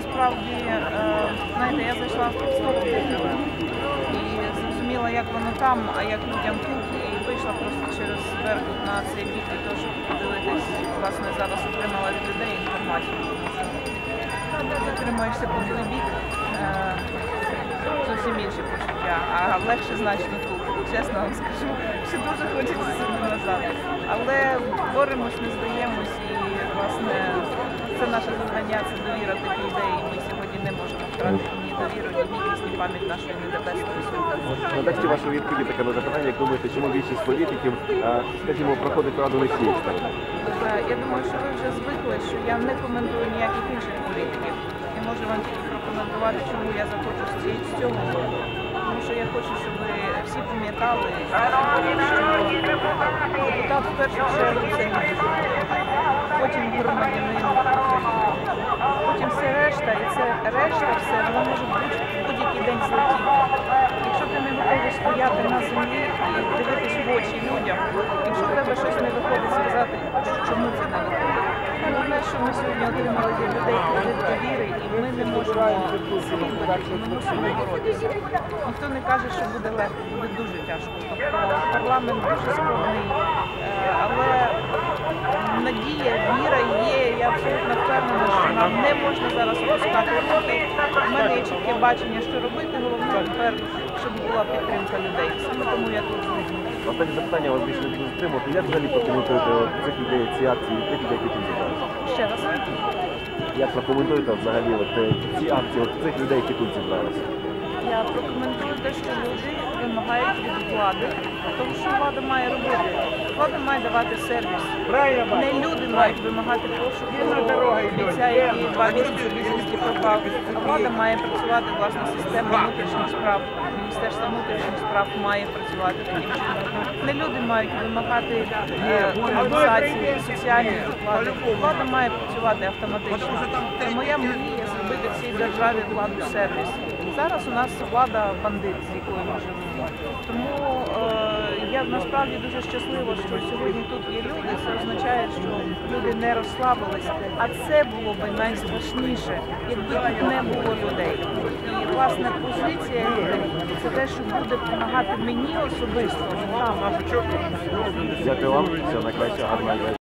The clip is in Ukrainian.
насправді, е, знаєте, я зайшла в підступу і зрозуміла, як воно там, а як людям тут, і вийшла просто через Беркут на цей бік для того, щоб подивитись, власне, зараз отримала від людей інформацію. Тому що Затримуєшся по той бік, е, зовсім інше почуття, а легше значно тут. Чесно вам скажу, що дуже хочеться сюди назад. Але боремось, не здаємось і власне це наше завдання, це довіра тих людей. І ми сьогодні не можемо втратити ні довіру, ні гідність, ні пам'ять нашої небесної сьогодні. В контексті вашої відповіді таке на запитання, як думаєте, чому більшість політиків, е, скажімо, проходить раду не всі Я думаю, що ви вже звикли, що я не коментую ніяких інших політиків. Я можу вам тільки прокоментувати, чому я захочу з ці- з цього. Тому що я хочу, щоб ви всі пам'ятали, що депутат в першу чергу це люди. потім громадянин решта, і це решта все, воно може бути будь-який день злетіти. Якщо ти не готовий стояти на землі і дивитись в очі людям, якщо в тебе щось не виходить сказати, чому це не виходить. Головне, що ми сьогодні отримали від людей кредит довіри, і ми не можемо слідувати, ми мусимо боротися. Ніхто не каже, що буде легко, буде дуже тяжко. Тобто парламент дуже складний, е, але надія, віра є. Я абсолютно впевнена, що нам не можна зараз опускати руки. У мене є чітке бачення, що робити. Головне тепер, щоб була підтримка людей. Саме тому я тут. Останнє запитання вас більше не буду затримувати. Як взагалі прокоментуєте цих людей, ці акції, тих людей, які тут зібралися? Ще раз. Як прокоментуєте взагалі от, е, ці акції, от цих людей, які тут зібралися? Я прокоментую те, що люди вимагають від влади, тому що влада має робити. Влада має давати сервіс. Не люди мають вимагати пошуку бійця, який два місяці бізнесті пропав. А влада має працювати власна система внутрішніх справ. Міністерство внутрішніх справ має працювати таким чином. Не люди мають вимагати е, компенсації, соціальні виплати. Влада має працювати автоматично. Моя мрія зробити в цій державі владу сервіс. Зараз у нас влада бандит, з якою ми живемо. Тому е, насправді дуже щаслива, що сьогодні тут є люди. Це означає, що люди не розслабилися. А це було би найстрашніше, якби тут не було людей. І власне позиція людей це те, що буде допомагати мені особисто. Дякую вам, все найкраще.